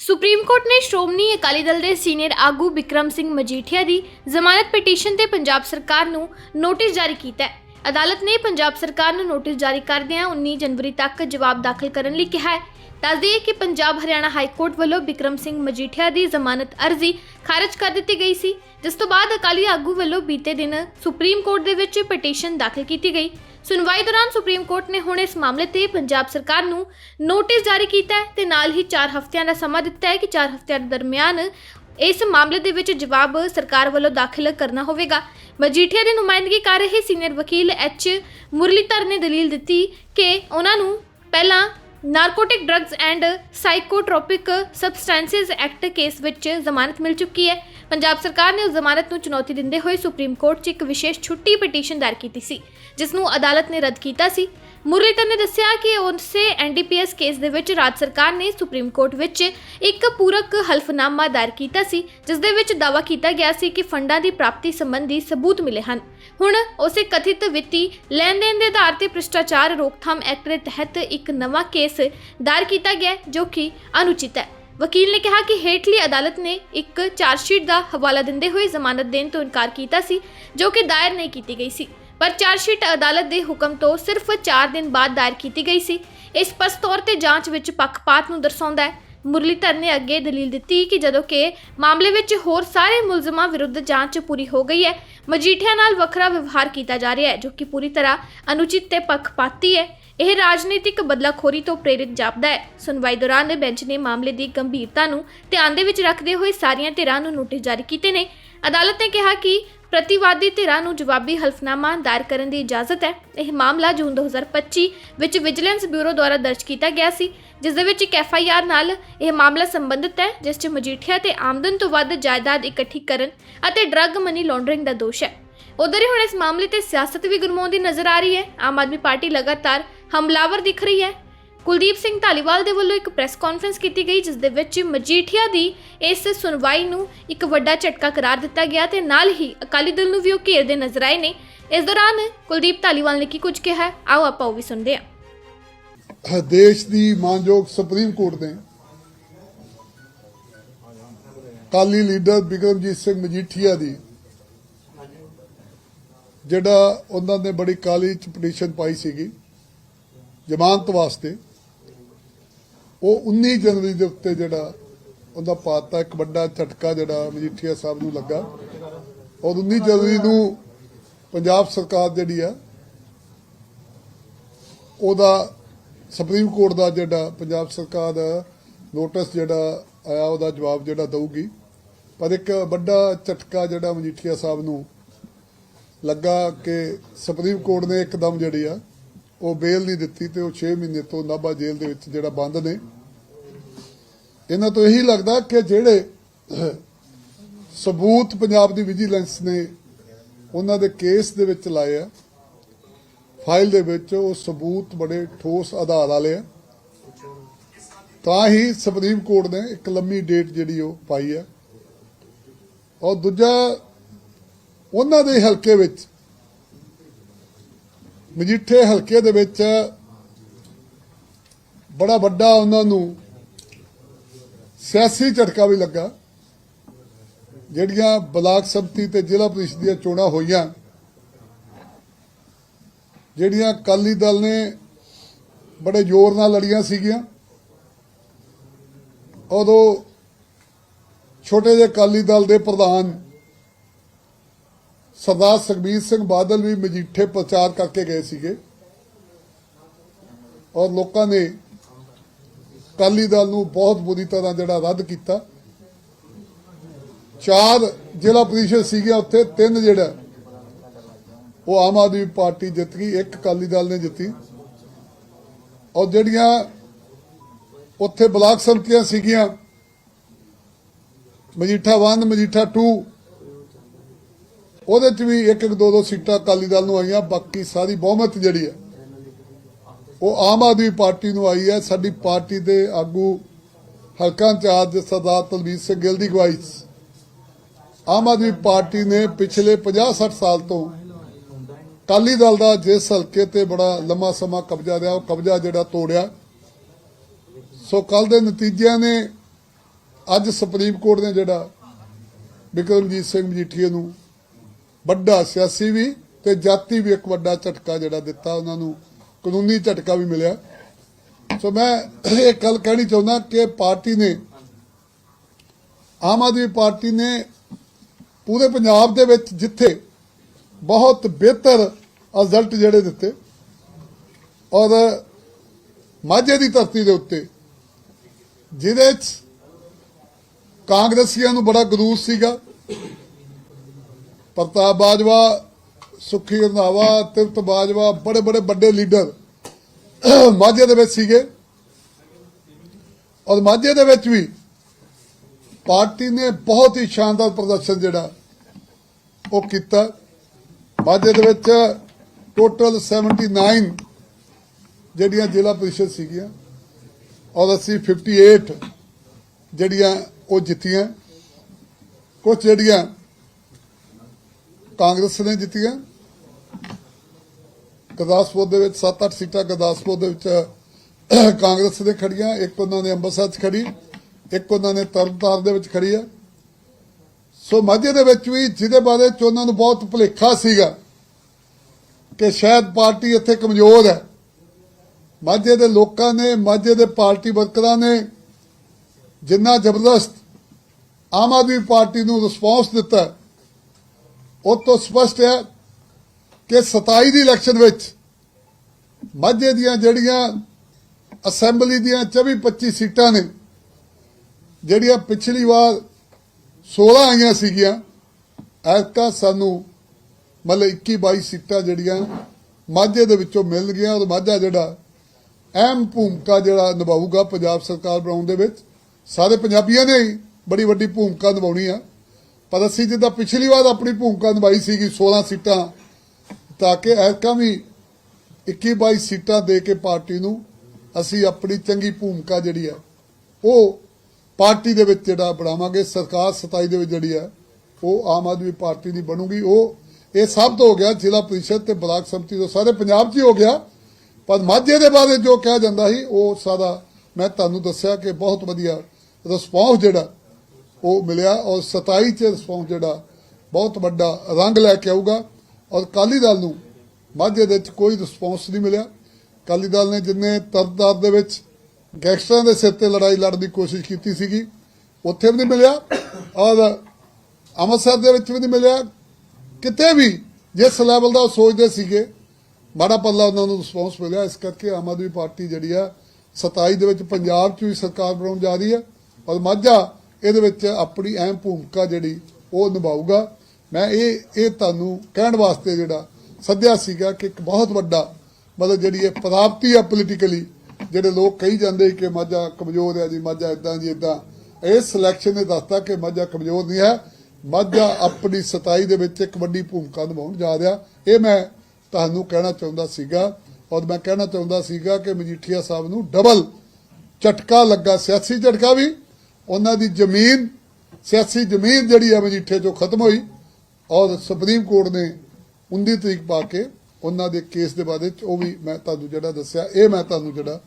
Supreme court ਨੇ ਸ਼੍ਰੋਮਣੀ ਅਕਾਲੀ ਦਲ ਦੇ senior ਆਗੂ ਵਿਕਰਮ ਸਿੰਘ ਮਜੀਠੀਆ ਦੀ ਜ਼ਮਾਨਤ ਪਟੀਸ਼ਨ ਤੇ ਪੰਜਾਬ ਸਰਕਾਰ ਨੂੰ ਨੋਟਿਸ ਜਾਰੀ ਕੀਤਾ ਹੈ। ਅਦਾਲਤ ਨੇ ਪੰਜਾਬ ਸਰਕਾਰ ਨੂੰ ਨੋਟਿਸ ਜਾਰੀ ਕਰਦਿਆਂ 19 ਜਨਵਰੀ ਤੱਕ ਜਵਾਬ ਦਾਖਲ ਕਰਨ ਲਈ ਕਿਹਾ ਹੈ। ਦੱਸ ਦਈਏ ਕਿ ਪੰਜਾਬ ਹਰਿਆਣਾ ਹਾਈ ਕੋਰਟ ਵੱਲੋਂ ਵਿਕਰਮ ਸਿੰਘ ਮਜੀਠੀਆ ਦੀ ਜ਼ਮਾਨਤ ਅਰਜ਼ੀ ਖਾਰਜ ਕਰ ਦਿੱਤੀ ਗਈ ਸੀ, ਜਿਸ ਤੋਂ ਬਾਅਦ ਅਕਾਲੀ ਆਗੂ ਵੱਲੋਂ ਬੀਤੇ ਦਿਨ ਸੁਪਰੀਮ ਕੋਰਟ ਦੇ ਵਿੱਚ ਪਟੀਸ਼ਨ ਦਾਖਲ ਕੀਤੀ ਗਈ। ਸੁਣਵਾਈ ਦੌਰਾਨ ਸੁਪਰੀਮ ਕੋਰਟ ਨੇ ਹੁਣ ਇਸ ਮਾਮਲੇ ਤੇ ਪੰਜਾਬ ਸਰਕਾਰ ਨੂੰ ਨੋਟਿਸ ਜਾਰੀ ਕੀਤਾ ਹੈ ਤੇ ਨਾਲ ਹੀ 4 ਹਫ਼ਤਿਆਂ ਦਾ ਸਮਾਂ ਦਿੱਤਾ ਹੈ ਕਿ 4 ਹਫ਼ਤਿਆਂ ਦੇ ਦਰਮਿਆਨ ਇਸ ਮਾਮਲੇ ਦੇ ਵਿੱਚ ਜਵਾਬ ਸਰਕਾਰ ਵੱਲੋਂ ਦਾਖਲ ਕਰਨਾ ਹੋਵੇਗਾ। ਮਜੀਠੀਆ ਦੀ ਨੁਮਾਇੰਦਗੀ ਕਰ ਰਹੇ ਸੀਨੀਅਰ ਵਕੀਲ ਐਚ ਮੁਰਲੀਧਰ ਨੇ ਦਲੀਲ ਦਿੱਤੀ ਕਿ ਉਹਨਾਂ ਨੂੰ ਪਹਿਲਾਂ narcotic drugs and psychotropic substances act case ਵਿੱਚ ਜ਼ਮਾਨਤ ਮਿਲ ਚੁੱਕੀ ਹੈ। ਪੰਜਾਬ ਸਰਕਾਰ ਨੇ ਉਸ ਜ਼ਮਾਨਤ ਨੂੰ ਚੁਣੌਤੀ ਦਿੰਦੇ ਹੋਏ ਸੁਪਰੀਮ ਕੋਰਟ 'ਚ ਇੱਕ ਵਿਸ਼ੇਸ਼ ਛੁੱਟੀ ਪਟੀਸ਼ਨ ਦਾਇਰ ਕੀਤੀ ਸੀ, ਜਿਸ ਨੂੰ ਅਦਾਲਤ ਨੇ ਰੱਦ ਕੀਤਾ ਸੀ। ਮੁਰਲੀਧਰ ਨੇ ਦੱਸਿਆ ਕਿ ਉਸੇ ਐਨਡੀਪੀਐਸ ਕੇਸ ਦੇ ਵਿੱਚ ਰਾਜ ਸਰਕਾਰ ਨੇ ਸੁਪਰੀਮ ਕੋਰਟ ਵਿੱਚ ਇੱਕ ਪੂਰਕ ਹਲਫਨਾਮਾ ਦਾਇਰ ਕੀਤਾ ਸੀ, ਜਿਸ ਦੇ ਵਿੱਚ ਦਾਅਵਾ ਕੀਤਾ ਗਿਆ ਸੀ ਕਿ ਫੰਡਾਂ ਦੀ ਪ੍ਰਾਪਤੀ ਸੰਬੰਧੀ ਸਬੂਤ ਮਿਲੇ ਹਨ। ਹੁਣ ਉਸੇ ਕਥਿਤ ਵਿੱਤੀ ਲੈਣ ਦੇਣ ਦੇ ਆਧਾਰ ਤੇ ਭ੍ਰਿਸ਼ਟਾਚਾਰ ਰੋਕਥਾਮ ਐਕਟ ਦੇ ਤਹਿਤ ਇੱਕ ਨਵਾਂ ਕੇਸ ਦਾਇਰ ਕੀਤਾ ਗਿਆ, ਜੋ ਕਿ ਅਨੁਚਿਤ ਹੈ। ਵਕੀਲ ਨੇ ਕਿਹਾ ਕਿ ਹੇਠਲੀ ਅਦਾਲਤ ਨੇ ਇੱਕ ਚਾਰਜਸ਼ੀਟ ਦਾ ਹਵਾਲਾ ਦਿੰਦੇ ਹੋਏ ਜ਼ਮਾਨਤ ਦੇਣ ਤੋਂ ਇਨਕਾਰ ਕੀਤਾ ਸੀ, ਜੋ ਕਿ ਦਾਇਰ ਨਹੀਂ ਕੀਤੀ ਗਈ ਸੀ। ਪਰ ਚਾਰਜਸ਼ੀਟ ਅਦਾਲਤ ਦੇ ਹੁਕਮ ਤੋਂ ਸਿਰਫ 4 ਦਿਨ ਬਾਅਦ ਦਾਇਰ ਕੀਤੀ ਗਈ ਸੀ। ਇਹ ਸਪਸ਼ਟ ਤੌਰ ਤੇ ਜਾਂਚ ਵਿੱਚ ਪੱਖਪਾਤ ਨੂੰ ਦਰਸਾਉਂਦਾ ਹੈ। ਮੁਰਲੀਧਰ ਨੇ ਅੱਗੇ ਦਲੀਲ ਦਿੱਤੀ ਕਿ ਜਦੋਂ ਕਿ ਮਾਮਲੇ ਵਿੱਚ ਹੋਰ ਸਾਰੇ ਮੁਲਜ਼ਮਾਂ ਵਿਰੁੱਧ ਜਾਂਚ ਪੂਰੀ ਹੋ ਗਈ ਹੈ, ਮਜੀਠੀਆ ਨਾਲ ਵੱਖਰਾ ਵਿਵਹਾਰ ਕੀਤਾ ਜਾ ਰਿਹਾ ਹੈ, ਜੋ ਕਿ ਪੂਰੀ ਤਰ੍ਹਾਂ ਅਨੁਚਿਤ ਤੇ ਪੱਖਪਾਤੀ ਹੈ। ਇਹ ਰਾਜਨੀਤਿਕ ਬਦਲਾਖੋਰੀ ਤੋਂ ਪ੍ਰੇਰਿਤ ਜਾਪਦਾ ਹੈ। ਸੁਣਵਾਈ ਦੌਰਾਨ ਬੈਂਚ ਨੇ ਮਾਮਲੇ ਦੀ ਗੰਭੀਰਤਾ ਨੂੰ ਧਿਆਨ ਦੇ ਵਿੱਚ ਰੱਖਦੇ ਹੋਏ ਸਾਰੀਆਂ ਧਿਰਾਂ ਨੂੰ ਨੋਟਿਸ ਜਾਰੀ ਕੀਤੇ ਨੇ। ਅਦਾਲਤ ਨੇ ਕਿਹਾ ਕਿ ਪ੍ਰਤੀਵਾਦੀ ਧਿਰਾਂ ਨੂੰ ਜਵਾਬੀ ਹਲਫਨਾਮਾ ਦਾਇਰ ਕਰਨ ਦੀ ਇਜਾਜ਼ਤ ਹੈ। ਇਹ ਮਾਮਲਾ ਜੂਨ 2025 ਵਿੱਚ ਵਿਜੀਲੈਂਸ ਬਿਊਰੋ ਦੁਆਰਾ ਦਰਜ ਕੀਤਾ ਗਿਆ ਸੀ, ਜਿਸ ਦੇ ਵਿੱਚ ਇੱਕ ਐਫ ਆਈ ਆਰ ਨਾਲ ਇਹ ਮਾਮਲਾ ਸੰਬੰਧਿਤ ਹੈ, ਜਿਸ 'ਚ ਮਜੀਠੀਆ ਤੇ ਆਮਦਨ ਤੋਂ ਵੱਧ ਜਾਇਦਾਦ ਇਕੱਠੀ ਕਰਨ ਅਤੇ ਡਰੱਗ ਮਨੀ ਲਾਂਡਰਿੰਗ ਦਾ ਦੋਸ਼ ਹੈ। ਉਧਰ ਹੀ ਹੁਣ ਇਸ ਮਾਮਲੇ ਤੇ ਸਿਆਸਤ ਵੀ ਗੁਰਮਾਉਂਦੀ ਨਜ਼ਰ ਆ ਰਹੀ ਹੈ। ਆਮ ਆਦਮੀ ਪਾਰਟੀ ਲਗਾਤਾਰ ਹਮਲਾਵਰ ਦਿਖ ਰਹੀ ਹੈ। ਕੁਲਦੀਪ ਸਿੰਘ ਧਾਲੀਵਾਲ ਦੇ ਵੱਲੋਂ ਇੱਕ ਪ੍ਰੈਸ ਕਾਨਫਰੰਸ ਕੀਤੀ ਗਈ, ਜਿਸ ਦੇ ਵਿੱਚ ਮਜੀਠੀਆ ਦੀ ਇਸ ਸੁਣਵਾਈ ਨੂੰ ਇੱਕ ਵੱਡਾ ਝਟਕਾ ਕਰਾਰ ਦਿੱਤਾ ਗਿਆ ਤੇ ਨਾਲ ਹੀ ਅਕਾਲੀ ਦਲ ਨੂੰ ਵੀ ਉਹ ਘੇਰਦੇ ਨਜ਼ਰ ਆਏ ਨੇ ਇਸ ਦੌਰਾਨ ਕੁਲਦੀਪ ਧਾਲੀਵਾਲ ਨੇ ਕੀ ਕੁਝ ਕਿਹਾ ਹੈ? ਆਓ ਆਪਾਂ ਉਹ ਵੀ ਸੁਣਦੇ ਹਾਂ ਦੇਸ਼ ਦੀ ਮਾਨਯੋਗ ਸੁਪਰੀਮ ਕੋਰਟ ਨੇ ਕਾਲੀ ਲੀਡਰ ਬਿਕਰਮਜੀਤ ਸਿੰਘ ਮਜੀਠੀਆ ਦੀ, ਜਿਹੜਾ ਉਹਨਾਂ ਨੇ ਬੜੀ ਕਾਲੀ ਚ ਪਟੀਸ਼ਨ ਪਾਈ ਸੀਗੀ ਜ਼ਮਾਨਤ ਵਾਸਤੇ ਉਹ 19 ਜਨਵਰੀ ਦੇ ਉੱਤੇ ਜਿਹੜਾ ਉਹਦਾ ਪਾਤਾ, ਇੱਕ ਵੱਡਾ ਝਟਕਾ ਜਿਹੜਾ ਮਜੀਠੀਆ ਸਾਹਿਬ ਨੂੰ ਲੱਗਾ। ਔਰ 19 ਜਨਵਰੀ ਨੂੰ ਪੰਜਾਬ ਸਰਕਾਰ ਜਿਹੜੀ ਆ, ਉਹਦਾ ਸੁਪਰੀਮ ਕੋਰਟ ਦਾ ਜਿਹੜਾ ਪੰਜਾਬ ਸਰਕਾਰ ਦਾ ਨੋਟਿਸ ਜਿਹੜਾ ਆਇਆ, ਉਹਦਾ ਜਵਾਬ ਜਿਹੜਾ ਦਊਗੀ। ਪਰ ਇੱਕ ਵੱਡਾ ਝਟਕਾ ਜਿਹੜਾ ਮਜੀਠੀਆ ਸਾਹਿਬ ਨੂੰ ਲੱਗਾ ਕਿ ਸੁਪਰੀਮ ਕੋਰਟ ਨੇ ਇੱਕਦਮ ਜਿਹੜੀ ਆ ਉਹ ਬੇਲ ਨਹੀਂ ਦਿੱਤੀ ਤੇ ਉਹ 6 ਮਹੀਨੇ ਤੋਂ ਨਾਭਾ ਜੇਲ੍ਹ ਦੇ ਵਿੱਚ ਜਿਹੜਾ ਬੰਦ ਨੇ। ਇਹਨਾਂ ਤੋਂ ਇਹੀ ਲੱਗਦਾ ਕਿ ਜਿਹੜੇ ਸਬੂਤ ਪੰਜਾਬ ਦੀ ਵਿਜੀਲੈਂਸ ਨੇ ਉਹਨਾਂ ਦੇ ਕੇਸ ਦੇ ਵਿੱਚ ਲਾਏ ਆ। ਫਾਈਲ ਦੇ ਵਿੱਚ ਉਹ ਸਬੂਤ ਬੜੇ ਠੋਸ ਆਧਾਰ ਵਾਲੇ ਆ। ਤਾਂ ਹੀ ਸੁਪਰੀਮ ਕੋਰਟ ਨੇ ਇੱਕ ਲੰਮੀ ਡੇਟ ਜਿਹੜੀ ਉਹ ਪਾਈ ਹੈ ਔਰ ਦੂਜਾ, ਉਹਨਾਂ ਦੇ ਹਲਕੇ ਵਿੱਚ ਮਜੀਠੇ ਹਲਕੇ ਦੇ ਵਿੱਚ ਬੜਾ ਵੱਡਾ ਉਹਨਾਂ ਨੂੰ ਸਿਆਸੀ ਝਟਕਾ ਵੀ ਲੱਗਾ। ਜਿਹੜੀਆਂ ਬਲਾਕ ਸੰਮਤੀ ਤੇ ਜ਼ਿਲ੍ਹਾ ਪ੍ਰੀਸ਼ਦ ਦੀਆਂ ਚੋਣਾਂ ਹੋਈਆਂ, ਜਿਹੜੀਆਂ ਅਕਾਲੀ ਦਲ ਨੇ ਬੜੇ ਜ਼ੋਰ ਨਾਲ ਲੜੀਆਂ ਸੀਗੀਆਂ। ਉਦੋਂ ਛੋਟੇ ਜਿਹੇ ਅਕਾਲੀ ਦਲ ਦੇ ਪ੍ਰਧਾਨ ਸਰਦਾਰ ਸੁਖਬੀਰ ਸਿੰਘ ਬਾਦਲ ਵੀ ਮਜੀਠੇ ਪ੍ਰਚਾਰ ਕਰਕੇ ਗਏ ਸੀਗੇ। ਔਰ ਲੋਕਾਂ ਨੇ ਅਕਾਲੀ ਦਲ ਨੂੰ ਬਹੁਤ ਬੁਰੀ ਤਰ੍ਹਾਂ ਜਿਹੜਾ ਰੱਦ ਕੀਤਾ। ਚਾਰ ਜ਼ਿਲ੍ਹਾ ਪ੍ਰੀਸ਼ਦ ਸੀਗੇ ਉੱਥੇ, ਤਿੰਨ ਜਿਹੜਾ ਉਹ ਆਮ ਆਦਮੀ ਪਾਰਟੀ ਜਿੱਤ ਗਈ ਇੱਕ ਅਕਾਲੀ ਦਲ ਨੇ ਜਿੱਤੀ। ਔਰ ਜਿਹੜੀਆਂ ਉੱਥੇ ਬਲਾਕ ਸੰਮਤੀਆਂ ਸੀਗੀਆਂ, ਮਜੀਠਾ 1 ਮਜੀਠਾ 2 ਉਹਦੇ ਚ ਵੀ ਇੱਕ ਇੱਕ ਦੋ ਦੋ ਸੀਟਾਂ ਅਕਾਲੀ ਦਲ ਨੂੰ ਆਈਆਂ, ਬਾਕੀ ਸਾਰੀ ਬਹੁਮਤ ਜਿਹੜੀ ਹੈ, ਉਹ ਆਮ ਆਦਮੀ ਪਾਰਟੀ ਨੂੰ ਆਈ ਹੈ। ਸਾਡੀ ਪਾਰਟੀ ਦੇ ਆਗੂ ਹਲਕਾ ਇੰਚਾਰਜ ਸਰਦਾਰ ਤਲਵੀਰ ਸਿੰਘ ਗਿੱਲ ਦੀ ਅਗਵਾਈ ਆਮ ਆਦਮੀ ਪਾਰਟੀ ਨੇ ਪਿਛਲੇ 50-60 ਸਾਲ ਤੋਂ ਅਕਾਲੀ ਦਲ ਦਾ ਜਿਸ ਹਲਕੇ ਤੇ ਬੜਾ ਲੰਮਾ ਸਮਾਂ ਕਬਜ਼ਾ ਰਿਹਾ, ਉਹ ਕਬਜ਼ਾ ਜਿਹੜਾ ਤੋੜਿਆ। ਸੋ ਕੱਲ ਦੇ ਨਤੀਜਿਆਂ ਨੇ ਅੱਜ ਸੁਪਰੀਮ ਕੋਰਟ ਨੇ ਜਿਹੜਾ ਬਿਕਰਮਜੀਤ ਸਿੰਘ ਮਜੀਠੀਏ ਨੂੰ ਵੱਡਾ ਸਿਆਸੀ ਵੀ ਤੇ ਜਾਤੀ ਵੀ ਇੱਕ ਵੱਡਾ ਝਟਕਾ ਜਿਹੜਾ ਦਿੱਤਾ ਉਹਨਾਂ ਨੂੰ। ਕਾਨੂੰਨੀ ਝਟਕਾ ਵੀ ਮਿਲਿਆ। ਸੋ ਮੈਂ ਇਹ ਗੱਲ ਕਹਿਣੀ ਚਾਹੁੰਦਾ ਕਿ ਪਾਰਟੀ ਨੇ, ਆਮ ਆਦਮੀ ਪਾਰਟੀ ਨੇ ਪੂਰੇ ਪੰਜਾਬ ਦੇ ਵਿੱਚ ਜਿੱਥੇ ਬਹੁਤ ਬਿਹਤਰ ਰਿਜ਼ਲਟ ਜਿਹੜੇ ਦਿੱਤੇ ਔਰ ਮਾਝੇ ਦੀ ਧਰਤੀ ਦੇ ਉੱਤੇ, ਜਿਹਦੇ 'ਚ ਕਾਂਗਰਸੀਆਂ ਨੂੰ ਬੜਾ ਗਰੂਰ ਸੀਗਾ। ਪ੍ਰਤਾਪ ਬਾਜਵਾ, ਸੁਖੀ ਰੰਧਾਵਾ ਤਿਵਤ ਬਾਜਵਾ, ਬੜੇ ਬੜੇ ਵੱਡੇ ਲੀਡਰ ਮਾਝੇ ਦੇ ਵਿੱਚ ਸੀਗੇ। ਔਰ ਮਾਝੇ ਦੇ ਵਿੱਚ ਵੀ ਪਾਰਟੀ ਨੇ ਬਹੁਤ ਹੀ ਸ਼ਾਨਦਾਰ ਪ੍ਰਦਰਸ਼ਨ ਜਿਹੜਾ ਉਹ ਕੀਤਾ। ਮਾਝੇ ਦੇ ਵਿੱਚ ਟੋਟਲ 79 ਜਿਹੜੀਆਂ ਜ਼ਿਲ੍ਹਾ ਪ੍ਰੀਸ਼ਦ ਸੀਗੀਆਂ ਔਰ ਅਸੀਂ 58 ਜਿਹੜੀਆਂ ਉਹ ਜਿੱਤੀਆਂ। ਕੁਝ ਜਿਹੜੀਆਂ ਕਾਂਗਰਸ ਨੇ ਜਿੱਤੀਆਂ। ਗੁਰਦਾਸਪੁਰ ਦੇ ਵਿੱਚ 7-8 ਸੀਟਾਂ ਗੁਰਦਾਸਪੁਰ ਦੇ ਵਿੱਚ ਕਾਂਗਰਸ ਨੇ ਖੜੀਆਂ ਇੱਕ ਉਹਨਾਂ ਨੇ ਅੰਮ੍ਰਿਤਸਰ 'ਚ ਖੜੀ ਇੱਕ ਉਹਨਾਂ ਨੇ ਤਰਨਤਾਰਨ ਦੇ ਵਿੱਚ ਖੜੀ ਆ। ਸੋ ਮਾਝੇ ਦੇ ਵਿੱਚ ਵੀ ਜਿਹਦੇ ਬਾਰੇ ਚ ਉਹਨਾਂ ਨੂੰ ਬਹੁਤ ਭੁਲੇਖਾ ਸੀਗਾ ਕਿ ਸ਼ਾਇਦ ਪਾਰਟੀ ਇੱਥੇ ਕਮਜ਼ੋਰ ਹੈ। ਮਾਝੇ ਦੇ ਲੋਕਾਂ ਨੇ, ਮਾਝੇ ਦੇ ਪਾਰਟੀ ਵਰਕਰਾਂ ਨੇ ਜਿੰਨਾ ਜ਼ਬਰਦਸਤ ਆਮ ਆਦਮੀ ਪਾਰਟੀ ਨੂੰ ਰਿਸਪੌਂਸ ਦਿੱਤਾ ਉਹ ਤੋਂ ਸਪਸ਼ਟ ਹੈ ਕਿ 27 ਦੀ ਇਲੈਕਸ਼ਨ ਵਿੱਚ ਮਾਝੇ ਦੀਆਂ ਜਿਹੜੀਆਂ ਅਸੈਂਬਲੀ ਦੀਆਂ 24 25 ਸੀਟਾਂ ਨੇ, ਜਿਹੜੀਆਂ ਪਿਛਲੀ ਵਾਰ 16 ਆਈਆਂ ਸੀਗੀਆਂ, ਐਤਕਾਂ ਸਾਨੂੰ ਮਤਲਬ 21 22 ਸੀਟਾਂ ਜਿਹੜੀਆਂ ਮਾਝੇ ਦੇ ਵਿੱਚੋਂ ਮਿਲ ਗਈਆਂ। ਔਰ ਮਾਝਾ ਜਿਹੜਾ ਅਹਿਮ ਭੂਮਿਕਾ ਜਿਹੜਾ ਨਿਭਾਊਗਾ ਪੰਜਾਬ ਸਰਕਾਰ ਬਣਾਉਣ ਦੇ ਵਿੱਚ, ਸਾਰੇ ਪੰਜਾਬੀਆਂ ਨੇ ਹੀ ਬੜੀ ਵੱਡੀ ਭੂਮਿਕਾ ਨਿਭਾਉਣੀ ਆ। ਪਰ ਅਸੀਂ ਜਿੱਦਾਂ ਪਿਛਲੀ ਵਾਰ ਆਪਣੀ ਭੂਮਿਕਾ ਨਿਭਾਈ ਸੀਗੀ 16 ਸੀਟਾਂ, ਤਾਂ ਕਿ ਐਤਕਾਂ ਵੀ 21 22 ਸੀਟਾਂ ਦੇ ਕੇ ਪਾਰਟੀ ਨੂੰ ਅਸੀਂ ਆਪਣੀ ਚੰਗੀ ਭੂਮਿਕਾ ਜਿਹੜੀ ਆ ਉਹ ਪਾਰਟੀ ਦੇ ਵਿੱਚ ਜਿਹੜਾ ਬਣਾਵਾਂਗੇ, ਸਰਕਾਰ 27 ਦੇ ਵਿੱਚ ਜਿਹੜੀ ਹੈ, ਉਹ ਆਮ ਆਦਮੀ ਪਾਰਟੀ ਦੀ ਬਣੂਗੀ। ਉਹ, ਇਹ ਸਭ ਤੋਂ ਹੋ ਗਿਆ ਜ਼ਿਲ੍ਹਾ ਪ੍ਰੀਸ਼ਦ ਤੇ ਬਲਾਕ ਸਮਿਤੀ ਤੋਂ। ਸਾਰੇ ਪੰਜਾਬ 'ਚ ਹੀ ਹੋ ਗਿਆ, ਪਰ ਮਾਝੇ ਦੇ ਬਾਰੇ ਜੋ ਕਿਹਾ ਜਾਂਦਾ ਸੀ, ਉਹ ਸਾਰਾ ਮੈਂ ਤੁਹਾਨੂੰ ਦੱਸਿਆ ਕਿ ਬਹੁਤ ਵਧੀਆ ਰਿਸਪੌਂਸ ਜਿਹੜਾ ਉਹ ਮਿਲਿਆ ਔਰ 27 ਚ ਰਿਸਪੌਂਸ ਜਿਹੜਾ ਬਹੁਤ ਵੱਡਾ ਰੰਗ ਲੈ ਕੇ ਆਊਗਾ। ਔਰ ਅਕਾਲੀ ਦਲ ਨੂੰ ਮਾਝੇ ਦੇ ਵਿੱਚ ਕੋਈ ਰਿਸਪੌਂਸ ਨਹੀਂ ਮਿਲਿਆ। ਅਕਾਲੀ ਦਲ ਨੇ ਜਿੰਨੇ ਤਰਦਾਰ ਦੇ ਵਿੱਚ ਗੈਂਗਸਟਰਾਂ ਦੇ ਸਿਰ ਤੇ ਲੜਾਈ ਲੜਨ ਦੀ ਕੋਸ਼ਿਸ਼ ਕੀਤੀ ਸੀਗੀ, ਉੱਥੇ ਵੀ ਨਹੀਂ ਮਿਲਿਆ। ਔਰ ਅੰਮ੍ਰਿਤਸਰ ਦੇ ਵਿੱਚ ਵੀ ਨਹੀਂ ਮਿਲਿਆ। ਕਿਤੇ ਵੀ ਜਿਸ ਲੈਵਲ ਦਾ ਉਹ ਸੋਚਦੇ ਸੀਗੇ, ਮਾੜਾ ਪੱਲਾ ਉਹਨਾਂ ਨੂੰ ਰਿਸਪੌਂਸ ਮਿਲਿਆ। ਇਸ ਕਰਕੇ ਆਮ ਆਦਮੀ ਪਾਰਟੀ ਜਿਹੜੀ ਆ 27 ਦੇ ਵਿੱਚ ਪੰਜਾਬ 'ਚ ਵੀ ਸਰਕਾਰ ਬਣਾਉਣ ਜਾ ਰਹੀ ਹੈ ਔਰ ਮਾਝਾ ਇਹਦੇ ਵਿੱਚ ਆਪਣੀ ਅਹਿਮ ਭੂਮਿਕਾ ਜਿਹੜੀ ਉਹ ਨਿਭਾਊਗਾ। ਮੈਂ ਇਹ ਇਹ ਤੁਹਾਨੂੰ ਕਹਿਣ ਵਾਸਤੇ ਜਿਹੜਾ ਸੱਦਿਆ ਸੀਗਾ ਕਿ ਇੱਕ ਬਹੁਤ ਵੱਡਾ ਮਤਲਬ ਜਿਹੜੀ ਇਹ ਪ੍ਰਾਪਤੀ ਆ ਪੋਲੀਟੀਕਲੀ ਜਿਹੜੇ ਲੋਕ ਕਹੀ ਜਾਂਦੇ ਕਿ ਮਾਝਾ ਕਮਜ਼ੋਰ ਹੈ ਜੀ, ਮਾਝਾ ਇਦਾਂ ਜੀ ਇਦਾਂ ਇਹ ਸਿਲੈਕਸ਼ਨ ਨੇ ਦੱਸਤਾ ਕਿ ਮਾਝਾ ਕਮਜ਼ੋਰ ਨਹੀਂ ਹੈ। ਮਾਝਾ ਆਪਣੀ 27 ਦੇ ਵਿੱਚ ਇੱਕ ਵੱਡੀ ਭੂਮਿਕਾ ਨਿਭਾਉਣ ਜਾ ਰਿਹਾ। ਇਹ ਮੈਂ ਤੁਹਾਨੂੰ ਕਹਿਣਾ ਚਾਹੁੰਦਾ ਸੀਗਾ ਔਰ ਮੈਂ ਕਹਿਣਾ ਚਾਹੁੰਦਾ ਸੀਗਾ ਕਿ ਮਜੀਠੀਆ ਸਾਹਿਬ ਨੂੰ ਡਬਲ ਝਟਕਾ ਲੱਗਾ, ਸਿਆਸੀ ਝਟਕਾ ਵੀ ਉਹਨਾਂ ਦੀ ਜ਼ਮੀਨ, ਸਿਆਸੀ ਜ਼ਮੀਨ ਜਿਹੜੀ ਹੈ ਮਜੀਠੇ ਚੋਂ ਖਤਮ ਹੋਈ ਔਰ ਸੁਪਰੀਮ ਕੋਰਟ ਨੇ 19 ਤਰੀਕ ਪਾ ਕੇ ਉਹਨਾਂ ਦੇ ਕੇਸ ਦੇ ਬਾਰੇ ਚ ਉਹ ਵੀ ਮੈਂ ਤੁਹਾਨੂੰ ਜਿਹੜਾ ਦੱਸਿਆ, ਇਹ ਮੈਂ ਤੁਹਾਨੂੰ ਜਿਹੜਾ